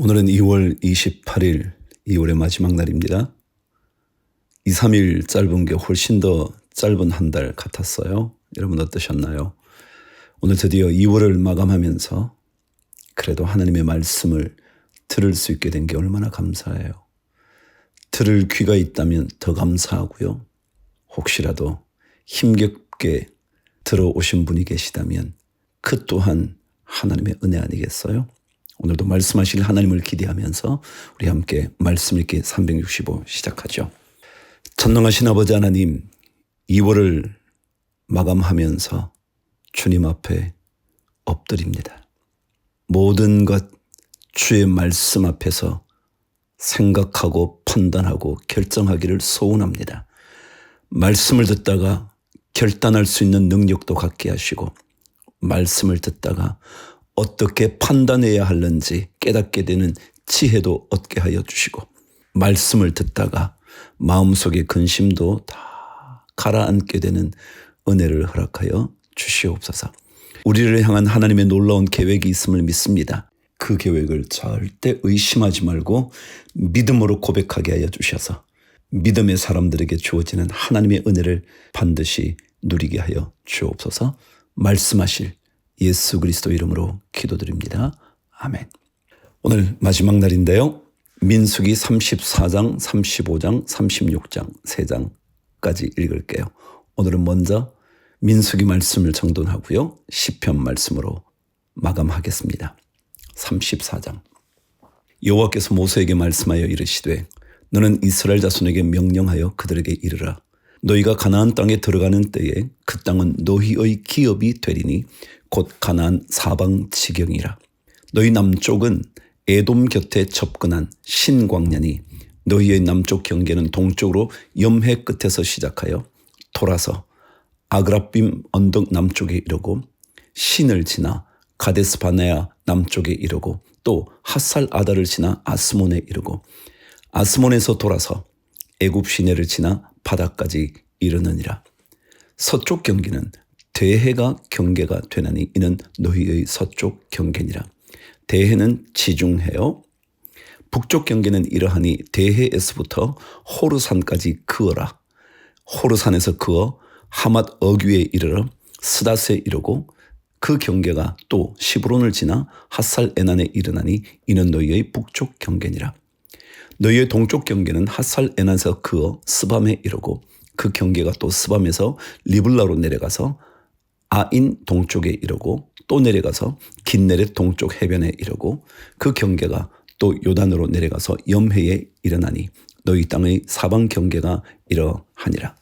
오늘은 2월 28일, 2월의 마지막 날입니다. 2, 3일 짧은 게 훨씬 더 짧은 한 달 같았어요. 여러분 어떠셨나요? 오늘 드디어 2월을 마감하면서 그래도 하나님의 말씀을 들을 수 있게 된 게 얼마나 감사해요. 들을 귀가 있다면 더 감사하고요. 혹시라도 힘겹게 들어오신 분이 계시다면 그 또한 하나님의 은혜 아니겠어요? 오늘도 말씀하실 하나님을 기대하면서 우리 함께 말씀 읽기 365 시작하죠. 전능하신 아버지 하나님, 2월을 마감하면서 주님 앞에 엎드립니다. 모든 것 주의 말씀 앞에서 생각하고 판단하고 결정하기를 소원합니다. 말씀을 듣다가 결단할 수 있는 능력도 갖게 하시고 말씀을 듣다가 어떻게 판단해야 하는지 깨닫게 되는 지혜도 얻게 하여 주시고 말씀을 듣다가 마음속의 근심도 다 가라앉게 되는 은혜를 허락하여 주시옵소서. 우리를 향한 하나님의 놀라운 계획이 있음을 믿습니다. 그 계획을 절대 의심하지 말고 믿음으로 고백하게 하여 주셔서 믿음의 사람들에게 주어지는 하나님의 은혜를 반드시 누리게 하여 주옵소서 말씀하실 예수 그리스도 이름으로 기도드립니다. 아멘. 오늘 마지막 날인데요. 민수기 34장, 35장, 36장, 3장까지 읽을게요. 오늘은 먼저 민수기 말씀을 정돈하고요. 시편 말씀으로 마감하겠습니다. 34장. 여호와께서 모세에게 말씀하여 이르시되 너는 이스라엘 자손에게 명령하여 그들에게 이르라 너희가 가나안 땅에 들어가는 때에 그 땅은 너희의 기업이 되리니 곧 가나안 사방 지경이라. 너희 남쪽은 에돔 곁에 접근한 신광년이 너희의 남쪽 경계는 동쪽으로 염해 끝에서 시작하여 돌아서 아그라빔 언덕 남쪽에 이르고 신을 지나 가데스 바네아 남쪽에 이르고 또 핫살 아다를 지나 아스몬에 이르고 아스몬에서 돌아서 애굽 시내를 지나 바다까지 이르느니라. 서쪽 경계는 대해가 경계가 되나니 이는 너희의 서쪽 경계니라. 대해는 지중해요. 북쪽 경계는 이러하니 대해에서부터 호르산까지 그어라. 호르산에서 그어 하맛 어귀에 이르러 스다스에 이르고 그 경계가 또 시브론을 지나 핫살 에난에 이르나니 이는 너희의 북쪽 경계니라. 너희의 동쪽 경계는 핫살 에난에서 그어 스밤에 이르고 그 경계가 또 스밤에서 리블라로 내려가서 아인 동쪽에 이르고 또 내려가서 긴네렛 동쪽 해변에 이르고 그 경계가 또 요단으로 내려가서 염해에 일어나니 너희 땅의 사방 경계가 이러하니라.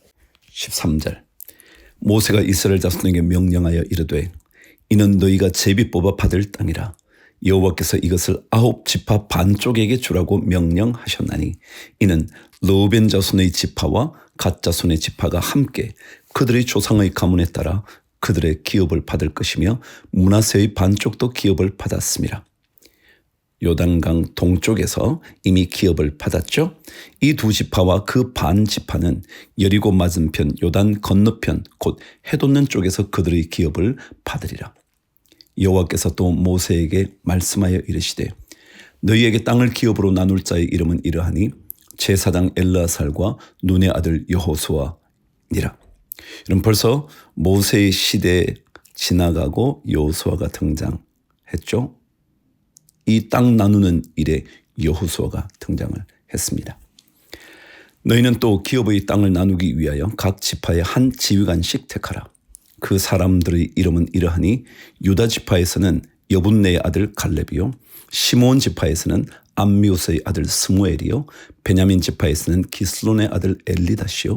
13절 모세가 이스라엘 자손에게 명령하여 이르되 이는 너희가 제비 뽑아 받을 땅이라 여호와께서 이것을 아홉 지파 반쪽에게 주라고 명령하셨나니 이는 로벤 자손의 지파와 갓 자손의 지파가 함께 그들의 조상의 가문에 따라 그들의 기업을 받을 것이며 문하세의 반쪽도 기업을 받았습니다. 요단강 동쪽에서 이미 기업을 받았죠. 이 두 지파와 그 반 지파는 여리고 맞은편 요단 건너편 곧 해돋는 쪽에서 그들의 기업을 받으리라. 여호와께서 또 모세에게 말씀하여 이르시되 너희에게 땅을 기업으로 나눌 자의 이름은 이러하니 제사장 엘라살과 눈의 아들 여호수아니라. 이런 벌써 모세의 시대에 지나가고 여호수아가 등장했죠. 이 땅 나누는 일에 여호수아가 등장을 했습니다. 너희는 또 기업의 땅을 나누기 위하여 각 지파의 한 지휘관씩 택하라. 그 사람들의 이름은 이러하니 유다 지파에서는 여분네의 아들 갈렙이요 시몬 지파에서는 암미우스의 아들 스무엘이요 베냐민 지파에서는 기슬론의 아들 엘리다시요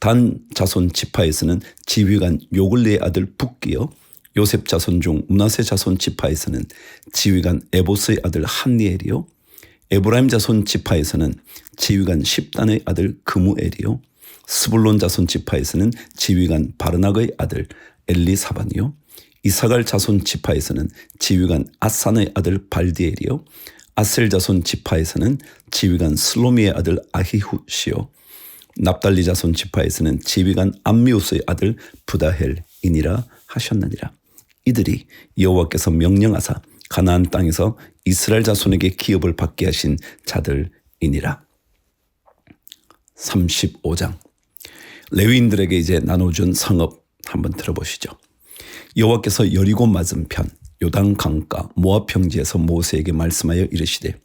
단 자손 지파에서는 지휘관 요글리의 아들 북기요 요셉 자손 중 문하세 자손 지파에서는 지휘관 에보스의 아들 한니엘이요 에브라임 자손 지파에서는 지휘관 십단의 아들 그무엘이요 스불론 자손 지파에서는 지휘관 바르낙의 아들 엘리사반이요 이사갈 자손 지파에서는 지휘관 아산의 아들 발디엘이요 아셀 자손 지파에서는 지휘관 슬로미의 아들 아히후시요 납달리 자손 지파에서는 지휘관 암미우스의 아들 부다헬이니라 하셨느니라 이들이 여호와께서 명령하사 가나안 땅에서 이스라엘 자손에게 기업을 받게 하신 자들이니라. 35장 레위인들에게 이제 나눠준 성업 한번 들어보시죠. 여호와께서 여리고 맞은편 요단 강가 모압 평지에서 모세에게 말씀하여 이르시되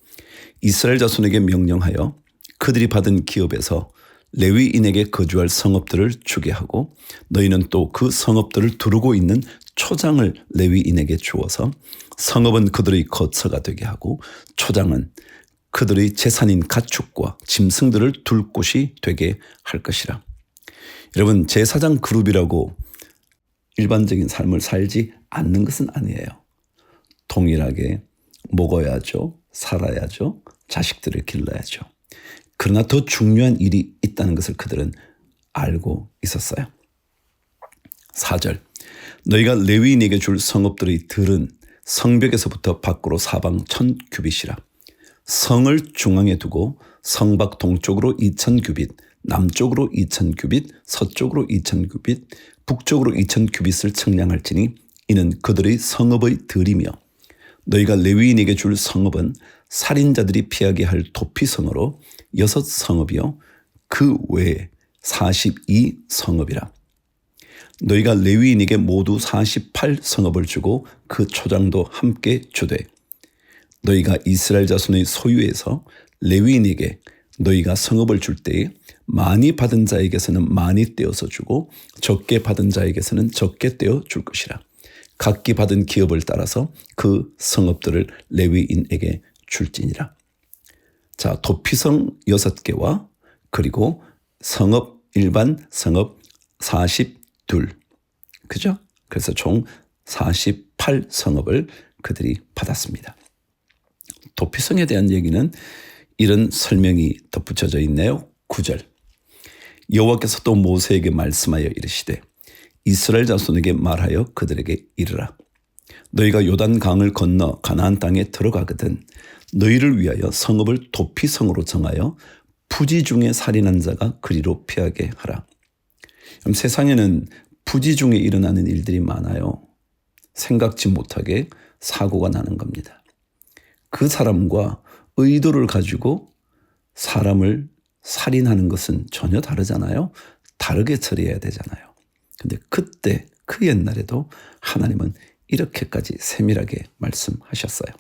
이스라엘 자손에게 명령하여 그들이 받은 기업에서 레위인에게 거주할 성읍들을 주게 하고 너희는 또 그 성읍들을 두르고 있는 초장을 레위인에게 주어서 성읍은 그들의 거처가 되게 하고 초장은 그들의 재산인 가축과 짐승들을 둘 곳이 되게 할 것이라. 여러분 제 사장 그룹이라고 일반적인 삶을 살지 않는 것은 아니에요. 동일하게 먹어야죠. 살아야죠. 자식들을 길러야죠. 그러나 더 중요한 일이 있다는 것을 그들은 알고 있었어요. 4절 너희가 레위인에게 줄 성읍들의 들은 성벽에서부터 밖으로 사방 천 규빗이라 성을 중앙에 두고 성밖 동쪽으로 이천 규빗 남쪽으로 이천 규빗 서쪽으로 이천 규빗 북쪽으로 이천 규빗을 측량할지니 이는 그들의 성읍의 들이며 너희가 레위인에게 줄 성읍은 살인자들이 피하게 할 도피성으로 여섯 성읍이요 그 외에 42 성읍이라. 너희가 레위인에게 모두 48 성읍을 주고 그 초장도 함께 주되 너희가 이스라엘 자손의 소유에서 레위인에게 너희가 성읍을 줄 때에 많이 받은 자에게서는 많이 떼어서 주고 적게 받은 자에게서는 적게 떼어 줄 것이라. 각기 받은 기업을 따라서 그 성읍들을 레위인에게 줄지니라. 자, 도피성 6개와 그리고 성읍 일반 성읍 42. 그죠? 그래서 총 48 성읍을 그들이 받았습니다. 도피성에 대한 얘기는 이런 설명이 덧붙여져 있네요. 9절. 여호와께서 또 모세에게 말씀하여 이르시되 이스라엘 자손에게 말하여 그들에게 이르라. 너희가 요단 강을 건너 가나안 땅에 들어가거든 너희를 위하여 성읍을 도피성으로 정하여 부지 중에 살인한 자가 그리로 피하게 하라. 세상에는 부지 중에 일어나는 일들이 많아요. 생각지 못하게 사고가 나는 겁니다. 그 사람과 의도를 가지고 사람을 살인하는 것은 전혀 다르잖아요. 다르게 처리해야 되잖아요. 근데 그때 그 옛날에도 하나님은 이렇게까지 세밀하게 말씀하셨어요.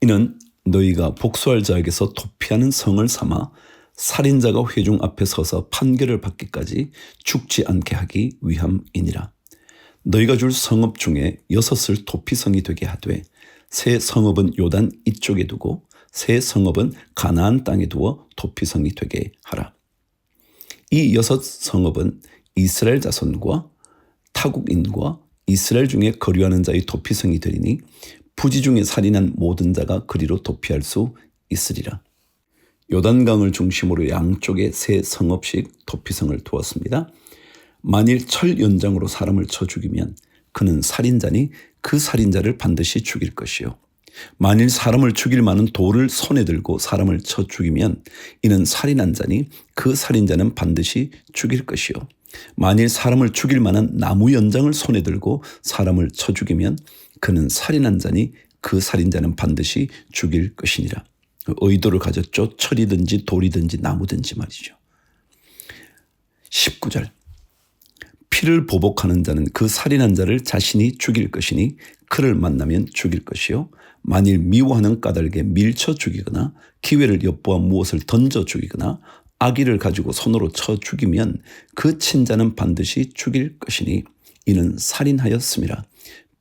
이는 너희가 복수할 자에게서 도피하는 성을 삼아 살인자가 회중 앞에 서서 판결을 받기까지 죽지 않게 하기 위함이니라. 너희가 줄 성읍 중에 여섯을 도피성이 되게 하되 새 성읍은 요단 이쪽에 두고 새 성읍은 가나안 땅에 두어 도피성이 되게 하라. 이 여섯 성읍은 이스라엘 자손과 타국인과 이스라엘 중에 거류하는 자의 도피성이 되리니 부지 중에 살인한 모든 자가 그리로 도피할 수 있으리라. 요단강을 중심으로 양쪽에 세 성읍씩 도피성을 두었습니다. 만일 철 연장으로 사람을 쳐 죽이면 그는 살인자니 그 살인자를 반드시 죽일 것이요. 만일 사람을 죽일 만한 돌을 손에 들고 사람을 쳐 죽이면 이는 살인한 자니 그 살인자는 반드시 죽일 것이요. 만일 사람을 죽일 만한 나무 연장을 손에 들고 사람을 쳐 죽이면 그는 살인한 자니 그 살인자는 반드시 죽일 것이니라. 의도를 가졌죠. 철이든지 돌이든지 나무든지 말이죠. 19절. 피를 보복하는 자는 그 살인한 자를 자신이 죽일 것이니 그를 만나면 죽일 것이요. 만일 미워하는 까닭에 밀쳐 죽이거나 기회를 엿보아 무엇을 던져 죽이거나 아기를 가지고 손으로 쳐 죽이면 그 친자는 반드시 죽일 것이니 이는 살인하였습니다.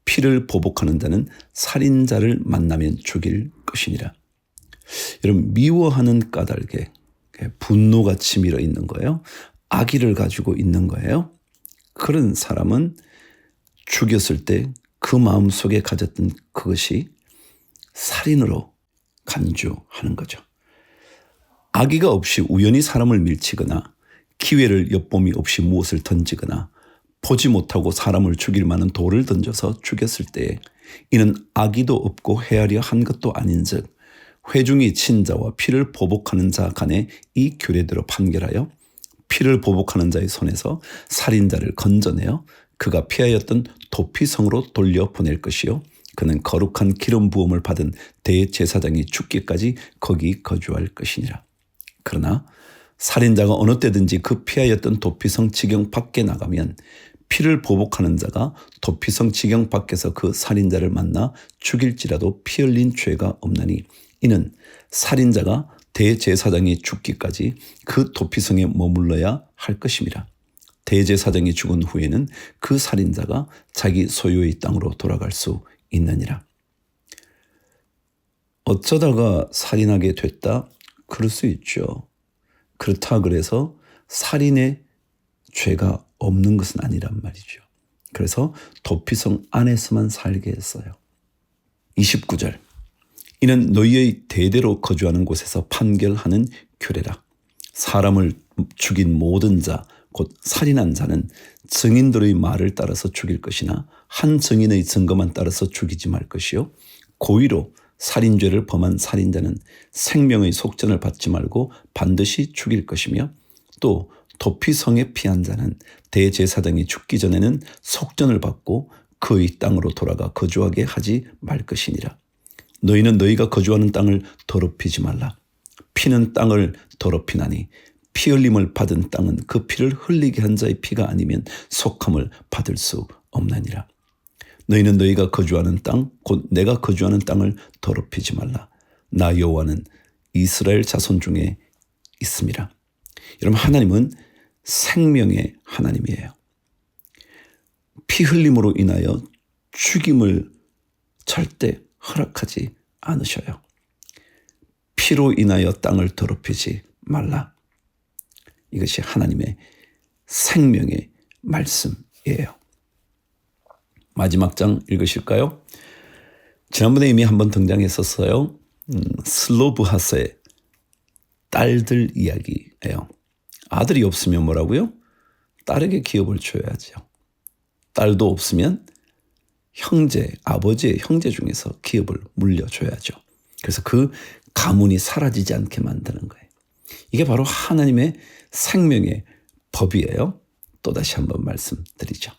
피를 보복하는 자는 살인자를 만나면 죽일 것이니라. 여러분 미워하는 까닭에 분노가 치밀어 있는 거예요. 악의를 가지고 있는 거예요. 그런 사람은 죽였을 때 그 마음 속에 가졌던 그것이 살인으로 간주하는 거죠. 악의가 없이 우연히 사람을 밀치거나 기회를 엿봄이 없이 무엇을 던지거나 보지 못하고 사람을 죽일 만한 돌을 던져서 죽였을 때 이는 악의도 없고 헤아려 한 것도 아닌즉 회중이 친자와 피를 보복하는 자 간에 이 규례대로 판결하여 피를 보복하는 자의 손에서 살인자를 건져내어 그가 피하였던 도피성으로 돌려 보낼 것이요 그는 거룩한 기름 부음을 받은 대제사장이 죽기까지 거기 거주할 것이니라. 그러나 살인자가 어느 때든지 그 피하였던 도피성 지경 밖에 나가면 피를 보복하는 자가 도피성 지경 밖에서 그 살인자를 만나 죽일지라도 피 흘린 죄가 없나니 이는 살인자가 대제사장이 죽기까지 그 도피성에 머물러야 할 것입니다. 대제사장이 죽은 후에는 그 살인자가 자기 소유의 땅으로 돌아갈 수 있느니라. 어쩌다가 살인하게 됐다? 그럴 수 있죠. 그렇다 그래서 살인의 죄가 없는 것은 아니란 말이죠. 그래서 도피성 안에서만 살게 했어요. 29절. 이는 너희의 대대로 거주하는 곳에서 판결하는 규례라. 사람을 죽인 모든 자, 곧 살인한 자는 증인들의 말을 따라서 죽일 것이나 한 증인의 증거만 따라서 죽이지 말 것이요. 고의로 살인죄를 범한 살인자는 생명의 속전을 받지 말고 반드시 죽일 것이며 또 도피성에 피한 자는 대제사장이 죽기 전에는 속전을 받고 그의 땅으로 돌아가 거주하게 하지 말 것이니라. 너희는 너희가 거주하는 땅을 더럽히지 말라. 피는 땅을 더럽히나니 피 흘림을 받은 땅은 그 피를 흘리게 한 자의 피가 아니면 속함을 받을 수 없나니라. 너희는 너희가 거주하는 땅, 곧 내가 거주하는 땅을 더럽히지 말라. 나 여호와는 이스라엘 자손 중에 있습니다. 여러분 하나님은 생명의 하나님이에요. 피 흘림으로 인하여 죽임을 절대 허락하지 않으셔요. 피로 인하여 땅을 더럽히지 말라. 이것이 하나님의 생명의 말씀이에요. 마지막 장 읽으실까요? 지난번에 이미 한번 등장했었어요. 음, 슬로브하스의 딸들 이야기예요. 아들이 없으면 뭐라고요? 딸에게 기업을 줘야죠. 딸도 없으면 형제, 아버지의 형제 중에서 기업을 물려줘야죠. 그래서 그 가문이 사라지지 않게 만드는 거예요. 이게 바로 하나님의 생명의 법이에요. 또다시 한번 말씀드리죠.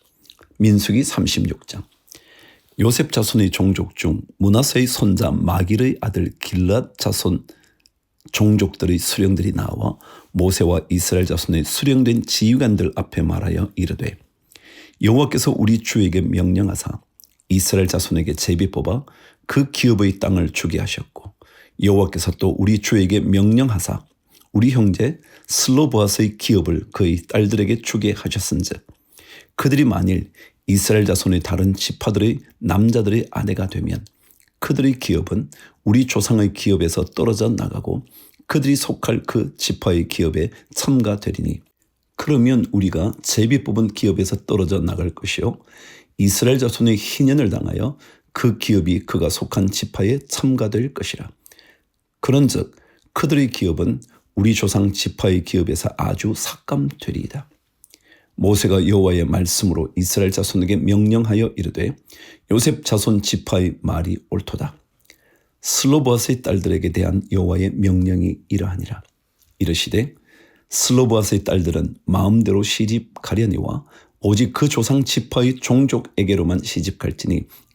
민수기 36장. 요셉 자손의 종족 중 문하세의 손자 마길의 아들 길랏 자손 종족들의 수령들이 나와 모세와 이스라엘 자손의 수령된 지휘관들 앞에 말하여 이르되 여호와께서 우리 주에게 명령하사 이스라엘 자손에게 제비 뽑아 그 기업의 땅을 주게 하셨고 여호와께서 또 우리 주에게 명령하사 우리 형제 슬로보아스의 기업을 그의 딸들에게 주게 하셨은즉 그들이 만일 이스라엘 자손의 다른 지파들의 남자들의 아내가 되면 그들의 기업은 우리 조상의 기업에서 떨어져 나가고 그들이 속할 그 지파의 기업에 참가되리니 그러면 우리가 제비 뽑은 기업에서 떨어져 나갈 것이요 이스라엘 자손의 희년을 당하여 그 기업이 그가 속한 지파에 참가될 것이라. 그런즉 그들의 기업은 우리 조상 지파의 기업에서 아주 삭감되리이다. 모세가 여호와의 말씀으로 이스라엘 자손에게 명령하여 이르되 요셉 자손 지파의 말이 옳도다. 슬로보아스의 딸들에게 대한 여호와의 명령이 이러하니라. 이르시되 슬로보아스의 딸들은 마음대로 시집 가려니와 오직 그 조상 지파의 종족에게로만 시집 갈지니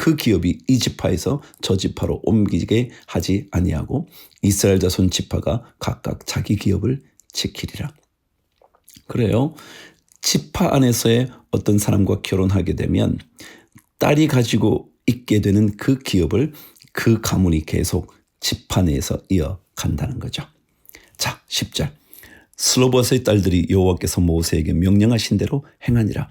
그 기업이 이 지파에서 저 지파로 옮기게 하지 아니하고 이스라엘 자손 지파가 각각 자기 기업을 지키리라. 그래요. 지파 안에서의 어떤 사람과 결혼하게 되면 딸이 가지고 있게 되는 그 기업을 그 가문이 계속 지파 내에서 이어간다는 거죠. 자, 10절. 슬로보아스의 딸들이 여호와께서 모세에게 명령하신 대로 행하니라.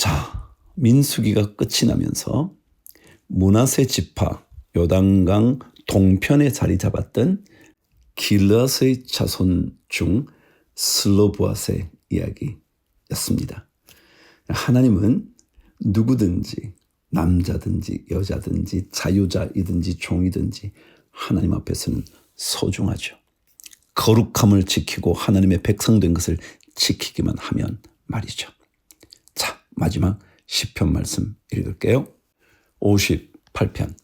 자, 민수기가 끝이 나면서 문하세 지파 요단강 동편에 자리 잡았던 길라스의 자손 중 슬로브아스의 이야기였습니다. 하나님은 누구든지 남자든지 여자든지 자유자이든지 종이든지 하나님 앞에서는 소중하죠. 거룩함을 지키고 하나님의 백성된 것을 지키기만 하면 말이죠. 자, 마지막 10편 말씀 읽을게요. 58편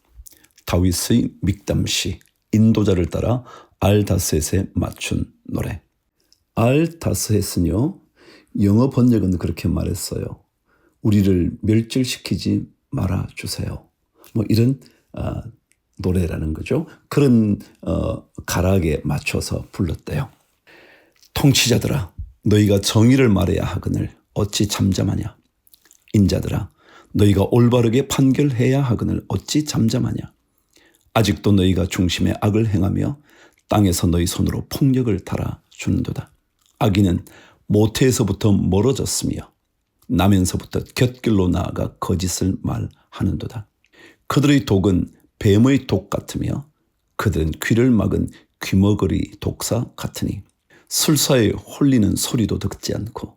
다윗의 믹담시 인도자를 따라 알다스에 맞춘 노래. 알다스햇은요. 영어 번역은 그렇게 말했어요. 우리를 멸절시키지 말아 주세요. 뭐 이런 어, 노래라는 거죠. 그런 어, 가락에 맞춰서 불렀대요. 통치자들아, 너희가 정의를 말해야 하거늘 어찌 잠잠하냐? 인자들아, 너희가 올바르게 판결해야 하거늘 어찌 잠잠하냐? 아직도 너희가 중심에 악을 행하며 땅에서 너희 손으로 폭력을 달아 주는도다. 악인은 모태에서부터 멀어졌으며 나면서부터 곁길로 나아가 거짓을 말하는도다. 그들의 독은 뱀의 독 같으며 그들은 귀를 막은 귀머거리 독사 같으니 술사에 홀리는 소리도 듣지 않고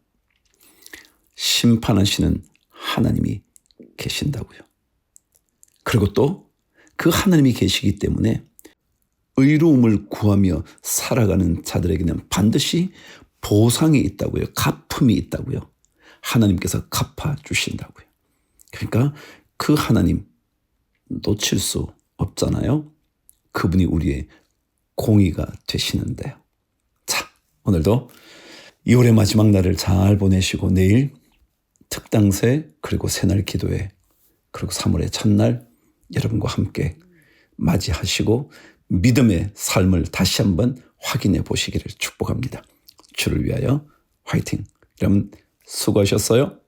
심판하시는 하나님이 계신다고요. 그리고 또 그 하나님이 계시기 때문에 의로움을 구하며 살아가는 자들에게는 반드시 보상이 있다고요. 가품이 있다고요. 하나님께서 갚아 주신다고요. 그러니까 그 하나님 놓칠 수 없잖아요. 그분이 우리의 공의가 되시는데요. 자, 오늘도 2월의 마지막 날을 잘 보내시고 내일 특당세 그리고 새날 기도회 그리고 3월의 첫날 여러분과 함께 맞이하시고 믿음의 삶을 다시 한번 확인해 보시기를 축복합니다. 주를 위하여 화이팅. 여러분 수고하셨어요.